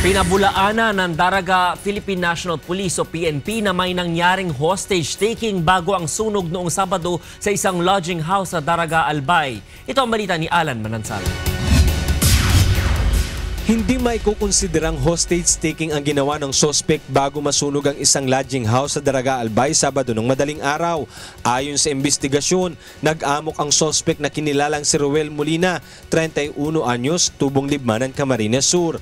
Pinabulaanan ng Daraga Philippine National Police o PNP na may nangyaring hostage taking bago ang sunog noong Sabado sa isang lodging house sa Daraga, Albay. Ito ang balita ni Alan Manansal. Hindi maikukonsiderang hostage taking ang ginawa ng suspect bago masunog ang isang lodging house sa Daraga Albay Sabado ng madaling araw. Ayon sa investigasyon, nag-amok ang suspect na kinilalang si Ruel Molina, 31 anyos, tubong libmanan Camarines Sur.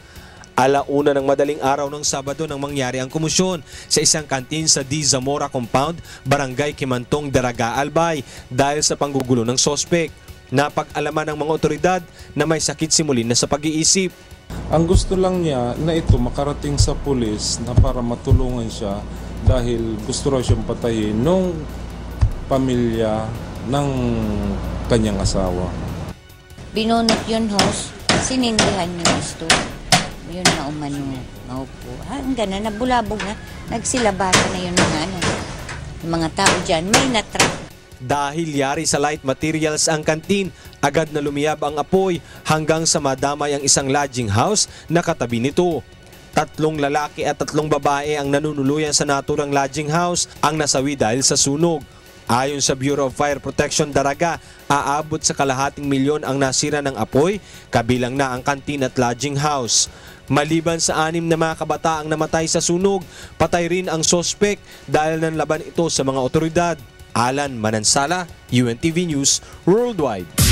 Alauna ng madaling araw ng Sabado nang mangyari ang kumusyon sa isang kantin sa D. Zamora Compound, Barangay Kimantong, Daraga, Albay dahil sa panggugulo ng sospek. Napag-alaman ng mga otoridad na may sakit si Molina sa pag-iisip. Ang gusto lang niya na ito makarating sa pulis na para matulungan siya dahil gusto raw siyang patayin nung pamilya ng kanyang asawa. binunot yun host, sinindihan yung gusto. Yun na umano, maupo. Hanggang na, nabulabog na, nagsilabasan na yun mga ano. Yung mga tao dyan, may natrap. Dahil yari sa light materials ang kantin, agad na lumiyab ang apoy hanggang sa madamay ang isang lodging house na katabi nito. Tatlong lalaki at tatlong babae ang nanunuluyan sa naturang lodging house ang nasawi dahil sa sunog. Ayon sa Bureau of Fire Protection Daraga, aabot sa kalahating milyon ang nasira ng apoy, kabilang na ang kantin at lodging house. Maliban sa anim na mga kabataang namatay sa sunog, patay rin ang sospek dahil nanlaban ito sa mga otoridad. Alan Manansala, UNTV News, Worldwide.